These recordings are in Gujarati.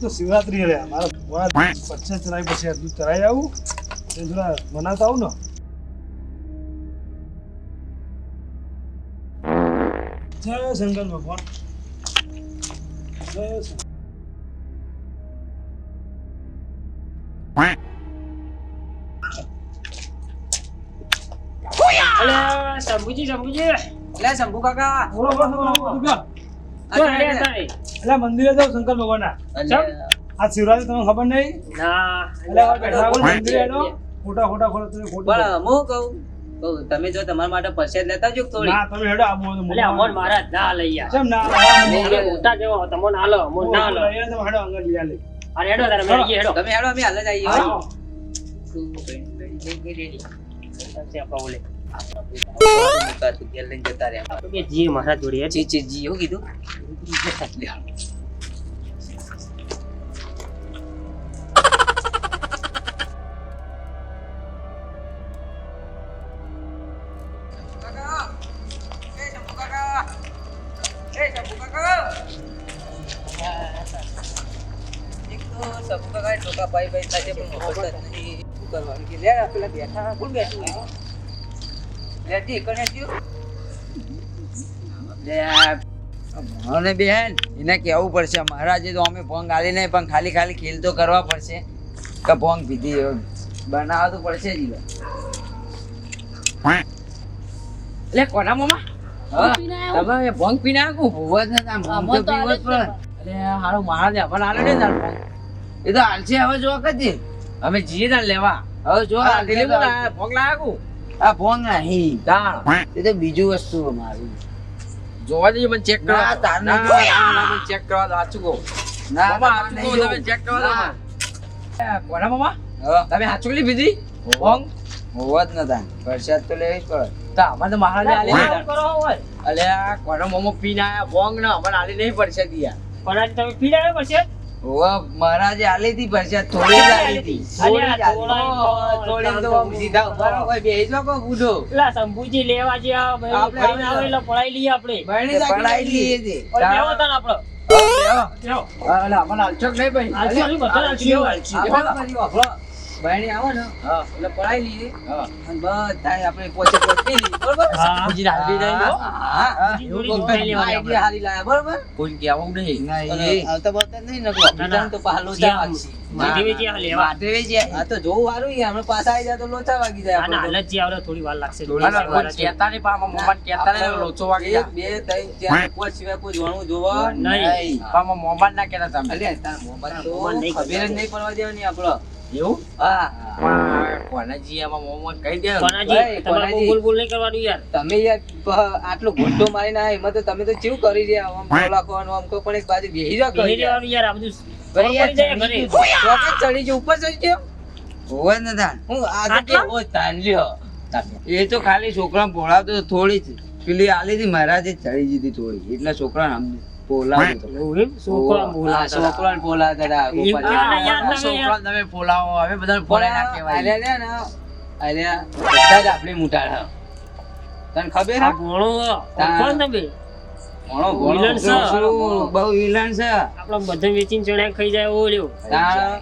તો શિવરાત્રી રે. મારા પચાસ ચરાઈ પછી આટલું ચરાઈ આવું. તે થોડા મનાતા આવું ને. જય શંકર ભગવાન. જય શંકર. શંભુજી શંભુજી. એટલે શંભુ કાકા. બોલો બોલો બોલો એટલે મંદિરે જાવ શંકર ભગવાનના? આ શિવરાત્રી તમને ખબર નહીં ના એટલે મંદિરે એનો ખોટા ખોટા ખોટા તમે ખોટા હું કહું કહું તમે જો તમારા માટે પરસેદ લેતા જો થોડી ના તમે હેડો આબુ એટલે અમોન મારા ના લઈ આ કેમ ના અરે મોટા જેવો તમને લો અમોન ના લો એ તમે હેડો અંગત લઈ આલે અરે હેડો તારે મેળીએ હેડો તમે હેડો અમે હાલ જ આવીએ તું જઈ ગઈ રેડી. આપા ઓલે જતા રહ્યા. તો કે જી મહારાજ જોડે હેડ. જી, જી, જી, એવું કીધું? એક તો શંભુ કાકાએ ટોકા પાઈ પાઈ થાય છે, પણ મોકલતા જ નહીં. શું કરવાનું કે લે, આ પેલા બેઠા, કોણ બેઠું કને મને બેન એને કહેવું પડશે મહારાજે તો અમે ભોંગ આલી નહીં પણ ખાલી ખાલી ખેલ તો કરવા પડશે. કે ભોંગ પીધી બનાવવા તો પડશે જ એટલે કોના મામા? તમે ભોંગ પી નાખું ભૂવા જ નથી, આમ ભોંગ તો પીવો જ પડે. અરે હારો મહારાજ આપણને આલે ને તાર એ તો હાલશે હવે જો કદી અમે જીએ ને લેવા. હવે જો ફોન લાગુ આ ફોન નહીં તાણ એ તો બીજું વસ્તુ મારું જોવા દઈએ મને ચેક કરવા ના, તાર ના, ચેક કરવા દો સાચું કહું? ના મામા, તમે ચેક કરવા દો કોના મામા? તમે હાચું લી બીજી ફોન હોવા. જ નતા વરસાદ તો લેવી જ પડે. તો અમારે તો મહારાજે આલી કરો અલે આ કોનો મોમો પીને આયા બોંગ ના અમારે આલી નહીં પડશે દિયા પણ તમે પી જાય પછી? હોવા મહારાજે આલી હતી પરસાદ થોડી જ આલી હતી થોડી જ આલી. તો સીધા ઊભા રહો, કોઈ બેસી જાઓ, કોઈ ઊંધો. પેલા શંભુજી લેવા જે આપણે ભણી આવે એટલે પડાઈ લઈએ આપણે. તે પડાઈ લઈએ છે લેવો બેહો આપણો. હા, બેહો. અલે અમારે નહીં ભાઈ. હાલશું, હાલશું, આલચક હાલશું. પછી. બાયણે આવો ને હા એટલે પડાઈ લઈએ હા અને બધાય આપણે પોચે પોચ લઈએ, બરોબર હા. બીજી હાલવી હા, હા. બીજી જોડી જોડાઈ લેવાની આપણે. આઈડિયા હારી લાયા, બરોબર કોઈ કહેવું નહીં અને આવતા બોલતા નહીં નકરો. ના, ના. તો પાછા લોચા જ્યાં લેવા. આ તો જોવું સારું છે, હમણાં પાછા આવી જાય તો લોચા વાગી જાય હાલત જે થોડી વાર લાગશે મોમાન કહેતા નહીં લોચો વાગી બે, ત્રણ, ચાર, પાંચ સિવાય કોઈ જોવાનું જોવા નહીં. નહીં. આમાં ના કેતા તમે અલ્યા, તાર મોંમાં તો નહીં ખબર જ નહીં પડવા દેવાની આપણો. એવું હા. કોનાજી આમાં મોમાન કહી દે કોનાજી તમારે બોલ બોલ નહીં કરવાનું યાર તમે યાર આટલો ઘોટો મારીને આયા, એમાં તો તમે તો કેવું કરી રહ્યા આમ બોલા ખવાનું આમ કોઈ પણ એક બાજુ બેસી જાઓ કરી રહ્યા. યાર આ બધું ભાઈ યાર, પડી જાય ઘરે. ચોકે ચડી ગયો, ઉપર ચડી ગયો? હોવે ને તાન. હું આ તો એ તો ખાલી છોકરા ભોળાવતો તો થોડી જ પેલી આલી હતી મહારાજે ચડી જીધી થોડી એટલે છોકરા આમ હતો. એવું એમ? હતા. છોકરાને બોલાવતા ગોપાલ. કહેવાના યાર તમે બોલાવો હવે બધાને બોલાય ના કહેવાય અરે ને, અલ્યા, બધા જ આપણી મુટાડા. તને ખબર આ હે? કોણ તમે ઘણો ઘણો વિલન છે. બહુ વિલન છે આપડે બધા વેચીને ચણ્યા ખાઈ જાય એવો રહ્યો તાણ.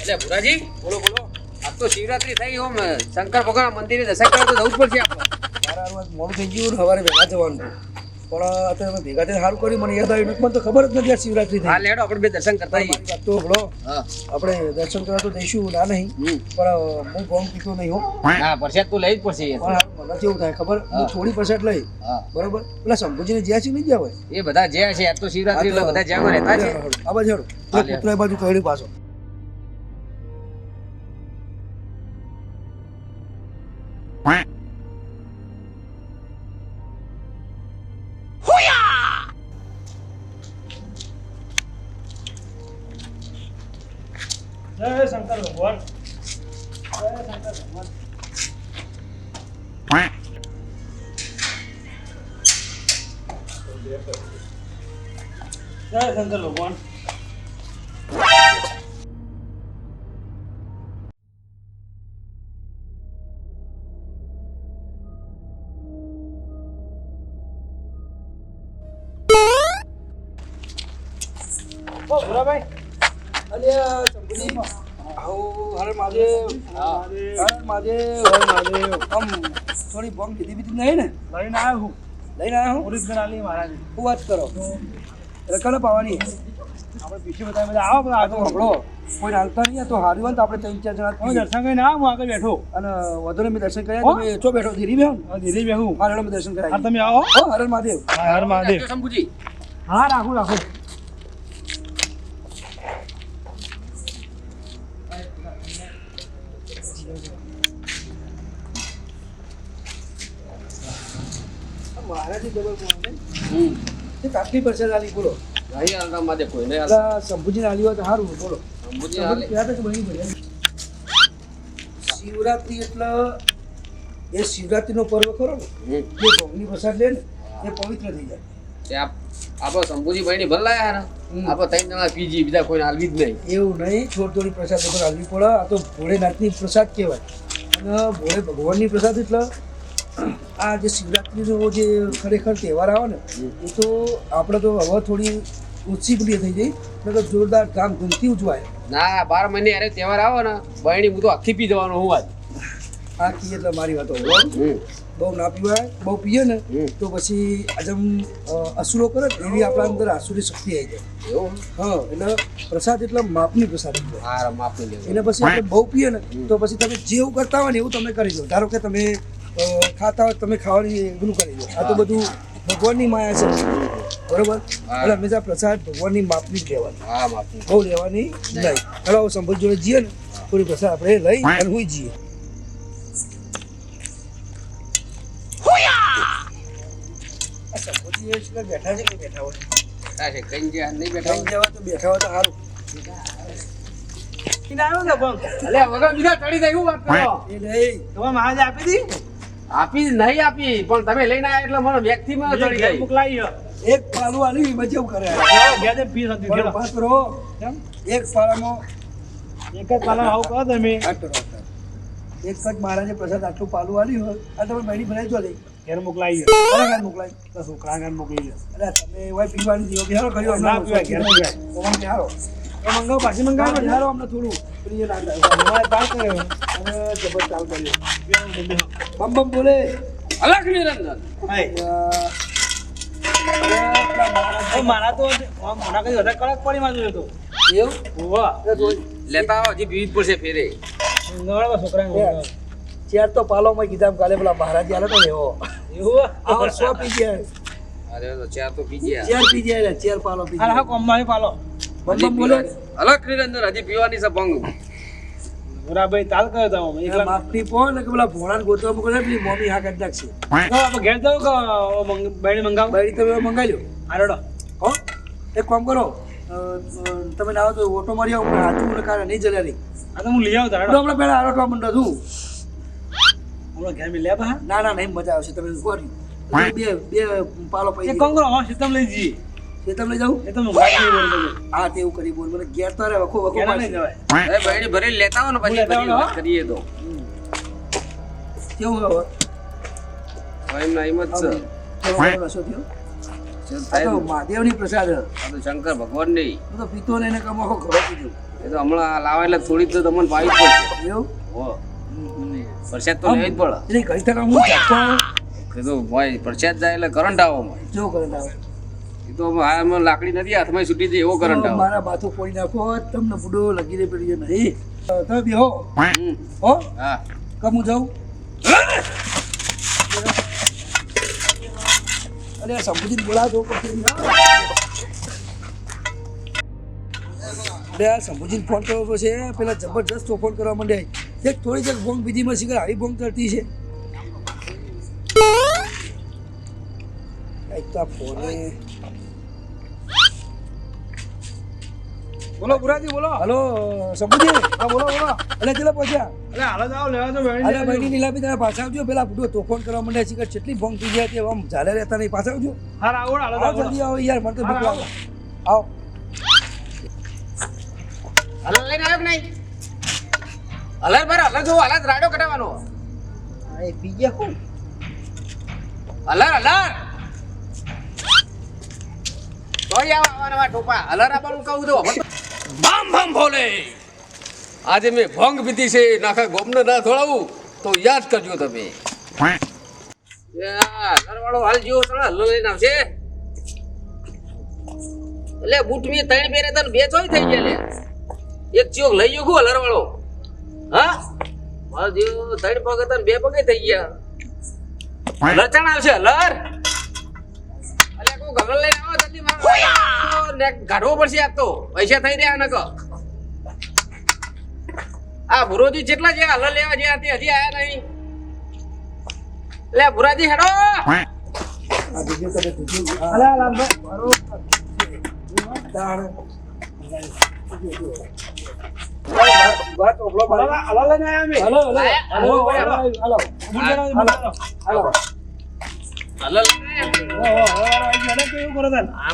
એટલે ભુરાજી બોલો બોલો આજ તો શિવરાત્રી થઈ ઓમ શંકર ભગવાન મંદિરે દર્શન કરવા તો જવું જ પડશે આપણે મારા આજ મોડું થઈ ગયું સવારે વહેલા જવાનું. પણ અત્યારે અમે ભેગા થઈને સારું કર્યું મને યાદ આવ્યું મને તો ખબર જ નથી આ શિવરાત્રી થઈ. હા લેડો આપણે બે દર્શન કરતા તો. આપણે દર્શન કરવા તો જઈશું ના નહીં પણ હું ભોંગ પીતો નહીં હો. હા પ્રસાદ તો લઈ જ પડશે પણ મને કેવું થાય ખબર? હું થોડી પરસાદ લઈ. બરોબર? પેલા શંભુજીને જ્યાં છે નહીં જ્યાં હોય. એ બધા જ્યાં છે આજ તો શિવરાત્રી એટલે બધા જ્યાં રહેતા છે. આ બાજુ બાજુ કહ્યું પાછો. અલ્યા શંભુજી આવો હર મહાદેવ. હર મહાદેવ હર મહાદેવ. આમ થોડી બોમ્બ લીધી બીધી નહીં ને? લઈને આવ્યો હું. લઈને આવ્યો હું? ઓરિજિનલ આલી મહારાજ. શું વાત કરો? રકડ પાવાની આપણે પીછે બધા બધા આવો બધા આ તો હમણો કોઈ હાલતા નહીં તો હાર્યું હોય તો આપણે ત્રણ ચાર જણા હું દર્શન કરીને આવો હું આગળ બેઠો. અને વધુ મેં દર્શન કર્યા તમે ચો બેઠો ધીરી બેહો ધીરી ધીરે બેહું. હાલ દર્શન હા કર્યા તમે આવો. હર મહાદેવ. હા હર મહાદેવ. શંભુજી હા રાખું રાખું મહારાજની ખબર કોણ છે કાટલી પરસાદ આલી બોલો. નહીં હાલતા માટે કોઈ નહીં એટલે શંભુજીને આલી હોય તો સારું બોલો. શિવરાત્રી એટલે એ શિવરાત્રીનો પર્વ ખરો ને. જે ભોગની પ્રસાદ લે ને એ પવિત્ર થઈ જાય. આપણે શંભુજી ભાઈની ભલ લાયા ને આપણે ત્રણ જણા પીજી બીજા કોઈને હાલવી જ નહીં. એવું નહીં છોડ થોડી પ્રસાદ ઉપર હાલવી પડે. આ તો ભોળેનાથની પ્રસાદ કહેવાય. અને ભોળે ભગવાનની પ્રસાદ એટલે આ જે શિવરાત્રીનો જે ખરેખર તહેવાર આવે ને એ તો આપણે તો હવે થોડી ઓછી પેલી થઈ ગઈ એટલે જોરદાર કામ ધામધૂમથી ઉજવાય. ના બાર મહિને અરે તહેવાર આવે ને બહેણી હું તો આખી પી જવાનો હું આજ. આ એટલે મારી વાતો બહુ ના પીવાય બહુ પીએ ને તો પછી આજમ અ, અસુરો કરે એવી આપણા અંદર આસુરી શક્તિ આવી જાય. હા એટલે પ્રસાદ એટલે માપની પ્રસાદ એને પછી આપણે બહુ પીએ ને તો પછી તમે જેવું કરતા હોય ને એવું તમે કરી દો. ધારો કે તમે ખાતા હોય તમે ખાવાની એનું કરી દો આ તો બધું ભગવાનની માયા છે. બરોબર? એટલે હંમેશા પ્રસાદ ભગવાનની માપની જ લેવાની. બહુ લેવાની નહીં. ચાલો સંભળ જોડે જઈએ ને. થોડી પ્રસાદ આપણે લઈ અને હું જઈએ. બેઠા છે કે બેઠા હોય? બેઠા છે. કઈ બેઠા કઈ તો બેઠા હોય તો સારું આવ્યો ને પણ અલે વગર બીજા ચડી જાય એવું વાત કરો? એ નહીં. તમે મહાજ આપી દી? આપી નહીં આપી પણ તમે લઈને આવ્યા એટલે મને વ્યક્તિ માં ચડી ઘેર જાય મોકલાવી એક પાલું આલી બચાવ કરે જઈને પી. વાત કરો કેમ? એક પાલામાં એક જ પાલા આવું કહો તમે આ કરો એક જ મહારાજે પ્રસાદ આટલું પાલું આલી હોય આ તમે બહેની ભરાઈ જો લઈ ઘેર મોકલાવી હે. કોના ઘરે મોકલાય તો છોકરા ઘર મોકલી. અરે તમે એવા પીવાની દીવો બિહારો કર્યો ના પીવાય, ઘેર પીવાય. કોણ કે તો મંગાવો પાછી મંગાવો ને. અમને થોડું. પેલી એ ના થાય. અમારે કર્યો. અને જબર ચાલ કર્યો બમ બમ બોલે. અલગ નિરંજન પેલા મારા તો મોઢા કઈ વધારે કડક પડી માં તો. એવું? હોવા. લેતા આવો હજી પીવી પડશે ફેરે. મંગાવડો છોકરા ચાર તો પાલોમાં કીધા કાલે પેલા મહારાજ આલે તો એવો. એવું આ સો પી ગયા. અરે તો ચાર તો પી ગયા. ચાર પી ગયા એટલે પાલો પી હા કોમમાં પાલો. બમ બોલે અલગ નિરંજન હજી પીવાની છે ભંગ. બરાબર તાલ કર્યો તો એકલા માફની પો ને કે પેલા ભોળાને ગોતવા મોકલે પેલી મોમી હા કરી નાખશે તો આપણે ઘેર જાવ કે મંગ- બાઈને મંગાવો? તમે મંગાઈ લો. આરોડો હો? એક કામ કરો તમે ના આવો તો ઓટો મારી આવો હાથું મને કારણે નહીં જલ્યા રહી આ તો હું લઈ આવતા તારો હમણાં પહેલા આરોટવા મંડો છું હમણાં ઘેર મેં લેવા ના ના નહીં મજા આવશે તમે બે બે પાલો એક પૈકી કામ કરો હા સિસ્ટમ લઈ જઈએ. એ તમે લઈ જાઉં. નહીં બોલ બધું હા તેવું કરી બોલ. મને ઘેર તો અરે વખો વખો ઘેર જવાય. એ બહેણી ભરી લેતા આવો ને પછી લેતા વાત કરીએ તો. કેવું હવે? ના છે. મહાદેવની પ્રસાદ. આ તો શંકર ભગવાન નહીં હું તો પીતો ને એને કામ આખો પીધું એ તો હમણાં લાવા એટલે થોડી તો તમને પાવી જ પડશે. એવું? હો. પ્રસાદ તો લેવી જ પડે. એટલે ઘડી તક હું જાગતો એ તો ભાઈ પ્રસાદ જાય એટલે કરંટ આવો જો કરંટ આવે. તો આમાં લાકડી નથી હાથમાં છૂટી જાય એવો કરંટ આવે. મારા માથું ફોડી નાખો તમને બુડો લગી રે પડી નહીં તો બી બેહો. હો? હા. કમ હું જાઉં? અરે સંભુજી બોલા દો અરે સંબોધિત ફોન કરવો પછી પેલા જબરજસ્ત ફોન કરવા માંડ્યા એક થોડી જગ બીજી બીજીમાં શીખર આવી બોંગ કરતી છે. એક તો આ ફોને બોલો બુરાજી બોલો. હલો સબુજી હા બોલો બોલો. એટલે ચલો પહોંચ્યા? અરે હાલો જાઓ લેવા જો અરે ભાઈની નીલાબી તમે પાછા આવજો. પેલા ફૂટો તોફાન કરવા માંડ્યા છે કે કેટલી ભંગ થઈ ગયા તે આમ ઝાલે રહેતા નહીં. પાછા આવજો. હાર આવો હાલો આવો જલ્દી આવો યાર મને તો ભૂખ લાગે. આવો. હલર લઈને આવ્યો કે નહીં? હલર બરાબર હલર જોવો હલર રાડો કટાવવાનો એ બીજા કોણ હલર હલર તોય આવા આવા ટોપા. હલર આપણું કહું તો તો બામ બામ ભોલે. આજે મેં ભંગ પીધી છે, નાખા ગોમને ના થોડાવું તો યાદ કરજો તમે. હલરવાળો હાલ જેવો તને હલ્લો લઈને આવશે એટલે બૂટ ત્રણ પેરે તને બે ચોય થઈ ગયા એક ચિયોક લઈ ગયો કુ હલરવાળો હા? મારો જીવ ત્રણ પગ તને બે પગે થઈ ગયા. લચણ આવશે, લર. અલ્યા કોઈ લઈને આવો કાઢવો પડશે આ તો. પૈસા થઈ રહ્યા નક આ ભુરોજી જેટલા છે હલ લેવા જે હતી હજી આયા નહીં. લે ભુરાજી હેડો. Hello hello. લઈને આયા અમે હલો. હલો.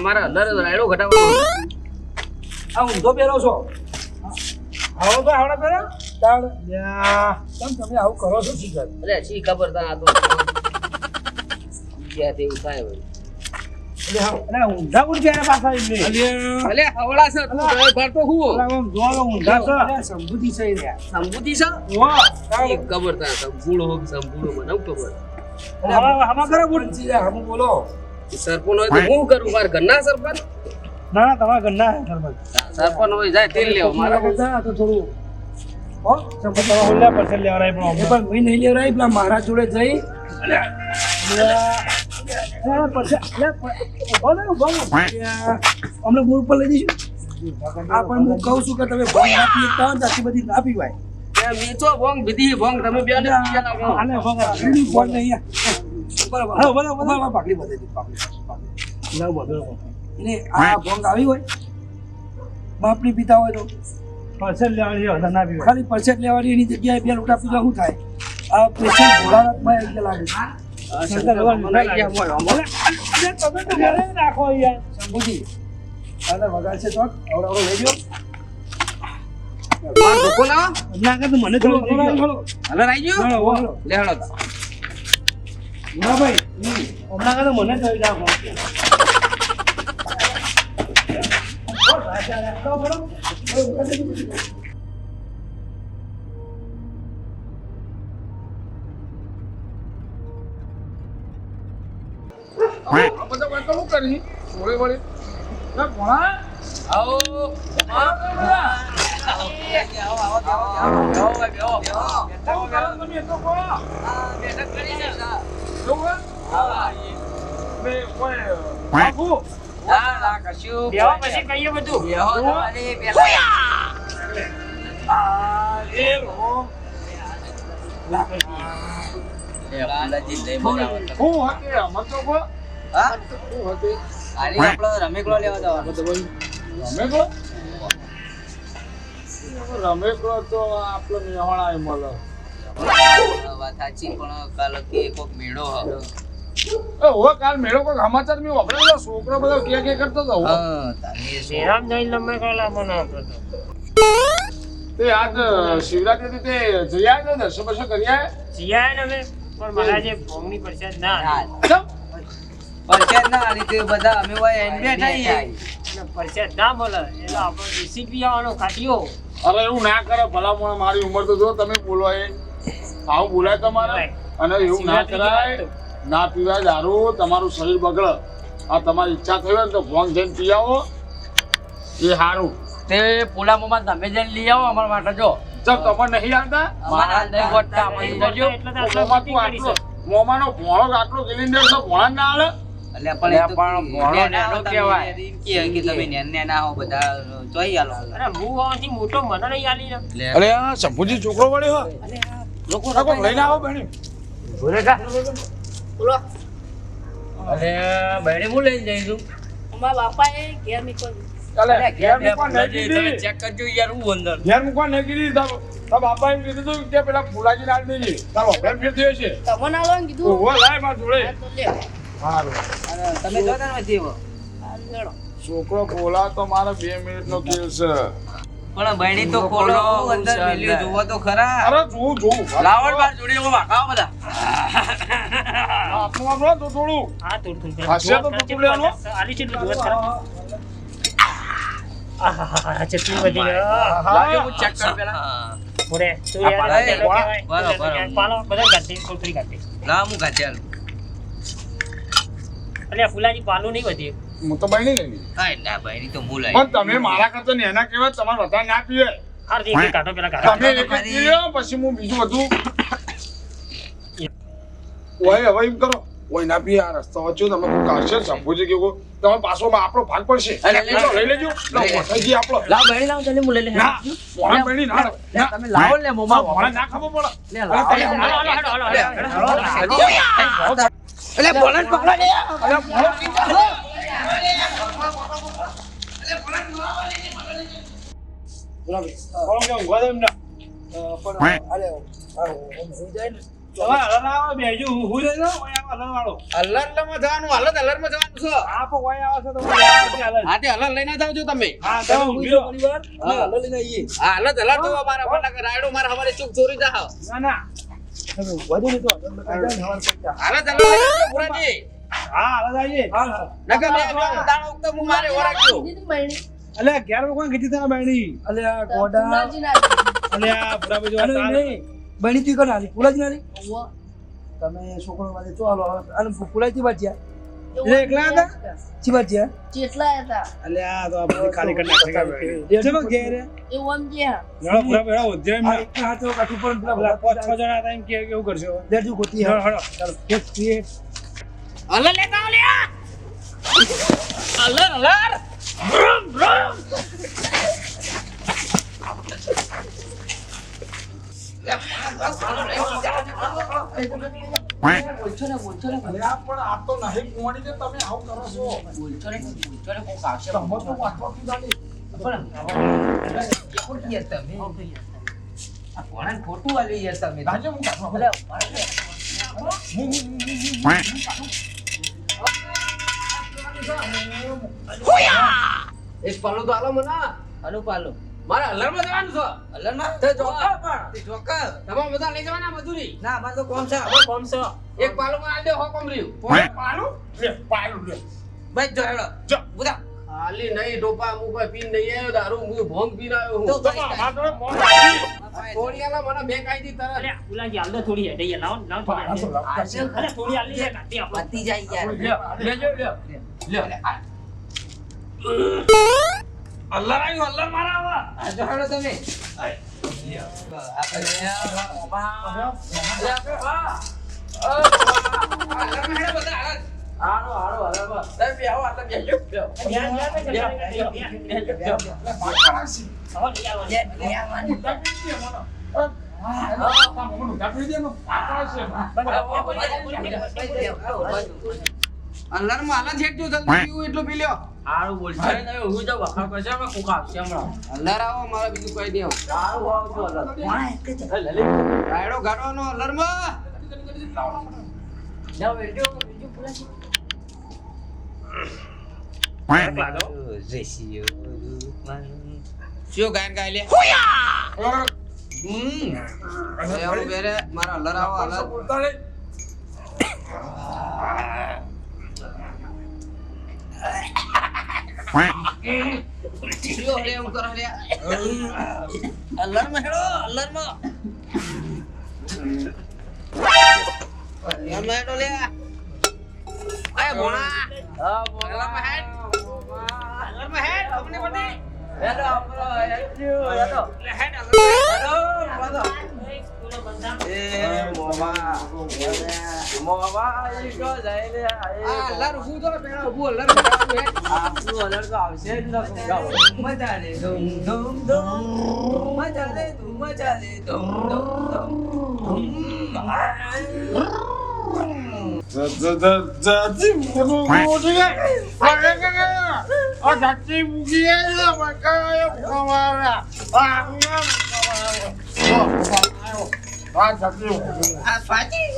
મારા હલર રાયડો ઘટાડવાનો આ ઊંધો પહેરો છો? આવો તો આવડે પેલા? તાણ. તમે આવું કરો છો શીખર અરે શી ખબર તા આ તો તેવું થાય ઊંધા પાછા. હવળા છે તું ભરતો છે. સંબુતી છે. શી ખબર તા સંપૂર્ણ હો કે સંપૂર્ણ મને ખબર? આમાં- આમાં કરો બૂટ. હમ બોલો. સરપંચ હોય તો હું. કરું? મારા ઘરના સરપંચ? ના ના તમારા ઘરના સરપંચ. સરપંચ હોય જાય તેલ લેવો મારા મારા તો થોડું હો સરપંચ તમારા ઓલા પરસેન્ટ લેવડાય પણ એ અમને. પણ મેં નહીં લેવરાય પેલા મહારાજ જોડે જઈ. અમને બોર પર લઈ જઈશું. આ પણ હું કહું છું કે તમે ભાઈ આપી ત્રણ આટલી બધી ના પીવાય. હોય બાપની પિતા હોય તો લેવાની. ખાલી પરસેટ લેવાની એની જગ્યાએ બે લોટા પીવા શું થાય આ પેશન્ટ ભોળાનાથમાં લાગે શંકર ભગવાન રાખો યાર. શંભુજી દાદા વગાડશે તો અવડો અવડો લઈ ગયો ધોકો લાવો. ના કે મને થોડું હલો, ગયો. તા. ના ભાઈ હમણાં કે મને થઈ કરી વળી વળી ભણા આવો. ના ના કશું બેહો પછી કહીએ બધું બેહો તમારી પેલા એ બાલાજી લઈ બોલાવો તમે. હું હતી અમર તો કો હા? હું હતી ખાલી આપણો રમેકડો લેવા જવાનો. રમેકો રમેકો તો આપણો મેહોણા મળે વાત સાચી પણ કાલ કે કોક મેળો હ. એ કાલ મેળો કોઈ સમાચાર મેં વાપરેલો છોકરો બધો કે કે કરતો હતો હા, તારી એ શું? બેરામ જઈને મને આપણે તો. તે આજ શિવરાત્રી તે જઈ આવ્યા ને દર્શન બર્શન કરી આવ્યા જીયા ને અમે પણ મારા જે ભોંગની પરસાદ ના ના, ના આલી તે બધા અમે હોય એને બેઠા. અને ના મળે એટલે આપણે બી આવવાનો ખાટીઓ અરે એવું ના કરે ભલામણ મારી ઉંમર તો જો તમે બોલો એ. આવું બોલાય તમારે અને એવું ના કરાય. ના પીવાય દારૂ તમારું શરીર બગડે. આ તમારી ઈચ્છા થઈ હોય ને તો ભોંગ જઈને પી આવો. એ સારું તે પોલામાં તમે જઈને લઈ આવો અમારા માટે જો. જો તમે નહીં આવતા? મારા નહીં. જજો. મોંમાં મોંમાંનો ભોળો આટલો ગિલિન્ડર તો ભોળા ના આવે એટલે પણ એ પણ ભોળો નેનો કહેવાય. એમ કે તમે નેન નેના હો બધા જોઈ આલો. અરે હું હોવાથી મોટો મને નહીં આલી અરે આ શંભુજી છોકરો વળ્યો લોકો લઈને આવો બેણી બોલો. અરે બહેણે હું લઈને જઈશું મારા બાપાએ ઘેર કીધી. ચેક કરજો યાર હું અંદર ઘેર મૂકવા નહીં કીધી બાપા એમ કીધું હતું કે પેલા ફૂલાજી લાલ દેજે. તારો ફેર થયો છે. તમને આવવાનું કીધું. લાય માર જોડે. હા, તો લે. સારું અરે તમે જોતા નથી એવો? છોકરો બોલા તો મારે બે મિનિટ નો ખેલ છે. પણ બહેણી તો હું અંદર મેલ્યું જોવો તો ખરા. અરે જોઉં જોઉં. લાવણ બાર જોડી એવો વાકાવો બધા. તો થોડું. હા થોડું થોડું હાસ્ય તો તૂટું લેવાનું. આલી છે એટલું ખરા. આહાહા, ચટણી બધી લાગે હું ચેક કર પેલા. તું યાર બધા. લા હું ગાજ્યાલ અલ્યા, ફૂલાની પાલું નહીં વધી હું તો બહેની લઈ હા ના બહેની ની તો હું પણ તમે મારા કરતા ને એના કહેવાય તમારે વધારે ના પીવે હાર દે, એક કાઢો, પેલા કાઢો. તમે એક પીયો પછી હું બીજું બધું ઓય હવે એમ કરો ઓય ના પી આ રસ્તો વચ્ચે તમે કોઈ કાઢશે સંભોજી કે કોઈ તમે પાછોમાં આપણો ભાગ પડશે લઈ લો, લઈ લેજો લો, લઈ આપણો લાવ બહેની લાવ ચાલે હું લઈ લે ના મોણા બહેની ના તમે લાવો ને મોમા મોણા ના ખબર પડે લે લાવો લે, હાલો, હાલો, હાલો. એટલે બોલન પકડો ને હાલત હલર. મારા પણ રાયડો મારા હવારે ચૂક ચોરી જાવ ના, ના. તમે ને તો હલર લઈને હવાર પડી જાય. હાલત હલર લઈને જાઓ, પુરાજી હા, હલર આવીએ. હા હા નકર બે દાણા ઉગતો હું મારે ઓરાગ્યો કીધી અલ્યા, ઘેર કોણ કીધી તને બહેણી? અલે આ. અલ્યા, ભૂરા ભાઈ જો અરે તાર- નહીં બની તી તમે છોકરો વાજે તો અને પુલાજી બાજ્યા એ એકલા હતા? ચી બાજ્યા હતા અલ્યા, આ તો આ ખાલી કરી નાખી કાંઈ બહેણી. ઘેર. એ ઓમ ગયા હેડો, ભૂરા ભાઈ, હેડો, ઉધ્યા આ એમને. કાઠું પર પેલા પેલા પાંચ છ જણા હતા એમ કે કેવું કરશો દેરજુ ગોતી હેડો, હા હેડો. ચાલો એક ને તમે આવું. ખોટી યાર તમે ખોટું રાજે હું કાઢવા એક પાલો તો આલો મને હાલો પાલો મારે હલરમાં જવાનું છે. અલરમાં તે જોકર પણ. તે જોકર? તમારે બધા લઈ જવાના મજૂરી. ના મારે તો કોમ છે. હવે કોમ છે. એક પાલો માં આલ દે હો કમર્યું પાલું? લે પાલું લે. ભાઈ જો હેડો. જો. બુધા. હાલી નહીં ડોપા હું કોઈ પીન નહીં આવ્યો દારૂ હું ભોંગ પીન આવ્યો હું. તો આ તો મોં લાગી. મને બે કાઈ દી તરત. અલ્યા, ફુલાજી, હાલ દે થોડી હેઠે, લાવો લાવ લાવો થોડી. અલ્યા, થોડી હાલ કાઢી આપો. પતી જાય યાર. લે લે લે લ્યો અલ્લાહ આવ્યું, અલ્લાહ મારા આવા. આ જો તમે. હાલો તમે જો જલ્દી પીવું એટલું પી લ્યો. હારું બોલશે. ને હું ઊંઘી વખા કરશે, અમે કોક આવશે હમણાં. અલ્લાર આવો મારે બીજું કઈ નહીં આવું હારું આવજો, અલ્યા. રાયડો ગાડવાનો અલ્લારમાં જાઓ, બેઠો, બીજું ફુલાજી. શું ગાયન ગાય લે? હમ. મારા અલ્લાર આવો અલ્લાર બોલતા હેડો. હેડો. હેડ હેડ. લે હેડ અલ્લારમાં હેડો, સ્કૂલો બંધ. એ મોવા મોવા ઈ કો જઈને આ અલ્લાર ઊભું તો પેલા ઊભું અલ્લાર હેડ આપણું અલર તો આવશે જ ન ગાવ મજા લે ધૂમ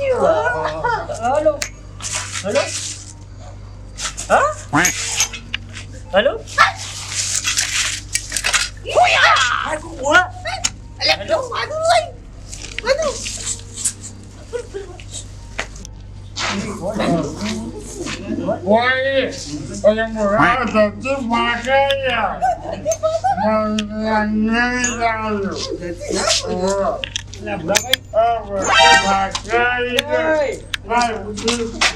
ધૂમ ધૂમ મજા લે ધૂમ મજા લે ધૂમ ધૂમ ધૂમ જાતી મોનું મોઢું છે. અરે, અરે, અરે. આ જાતી મૂકી છે, મકાઈ ખવાવ્યા. આ આ ઓય ઓય મોરા સચ્ચી માગયા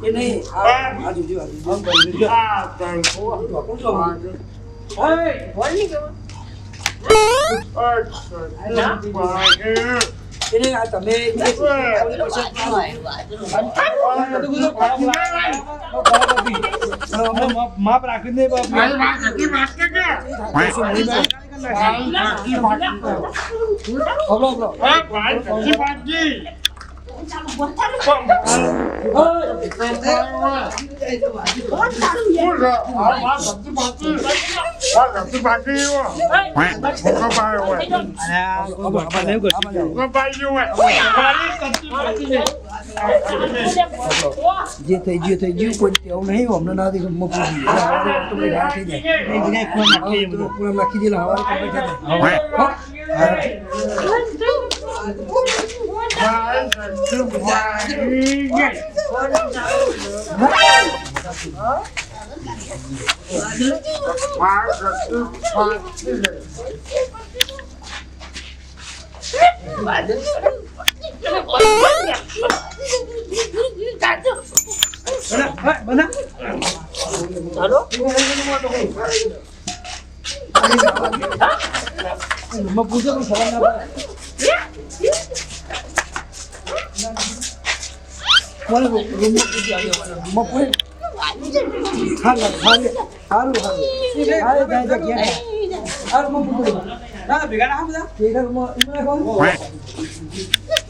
મને નહીં આ જોજો આ જોજો. આ તરફ એ નહીં આ તમે માપ- માપ રાખી દે બાપ કરતું. જે થઈ ગયું થઈ ગયું કોઈ તેવું નહીં અમને ના દે ગમો પૂરી એટલે હવારે ઓટોમેટિક રાહ થઈ જાય એ જગ્યાએ ખૂણ નાખી દઈએ બધું. પૂરા નાખી દે એટલે હવારે કમ્પ્લીટ થઈ જાય બના, હા, ભેગા ના બધા ભેગા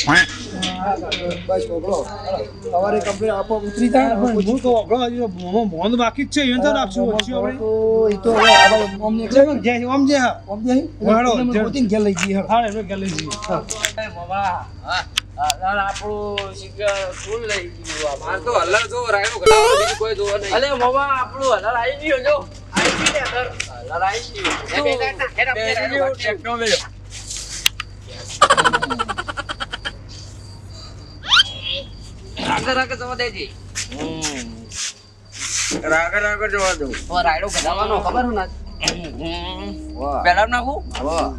એને હે તારે. સવારે કમ્પ્લેટ આપો ઉતરી તા હું તો વગડો હજી મોંમાં ભોંદ બાકી જ છે એને તો રાખશું વચ્ચે આપણે તો એ તો હવે અમને એટલે જે જે આમ જે હા આમ જાય વાળો, એટલે મને ગોતીને ઘેર લઈ જઈએ હા એમને આપણું શિખર ફૂલ લઈ ગયું માર તો હલર જો રાયડો ઘટાડો બીજું કોઈ જોવા નહીં અલે મોમાં આપણું હલાલ આવી ગયું જો આવી ગયું ને હલાલ. હલાલ આવી ગયું. એ ના, બેસી. ટેકનો મેલ્યો. આગળ આગળ જવા દેજે રાગર રાગર જવા દઉં ઓ રાયડો ગધાવાનો ખબર હું ના વાહ. પેલા નાખું વાહ.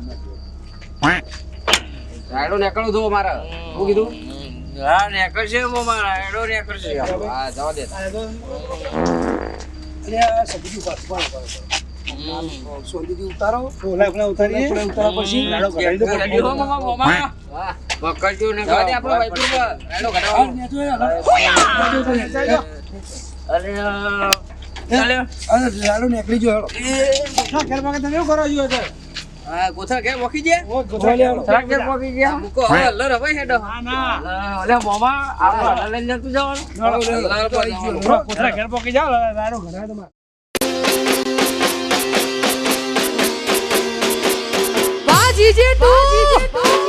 રાયડો નીકળું જો મારે શું કીધું હા નેકળશે મારા રાયડો નેકળશે હા જવા દે ઉપર. ઉતારો ઓલા આપણે ઉતારીએ આપણે ઉતારા પછી જો પકડજો ને જવા આપણો તો. અરે નીકળી ગયો હેડો. હા ઘર પાકે તમે કરો છો અત્યારે હા ગોથા ઘેર વખી ઓ ગોથા ગયા? મૂકો હવે હવે હેડો. ના ના. અલે મોમાં આપણે હલાલ લઈને નતું જવાનું. હલર પર જવાનું. થોડા કોથળા ઘર તમારે. વાહ જીજે તું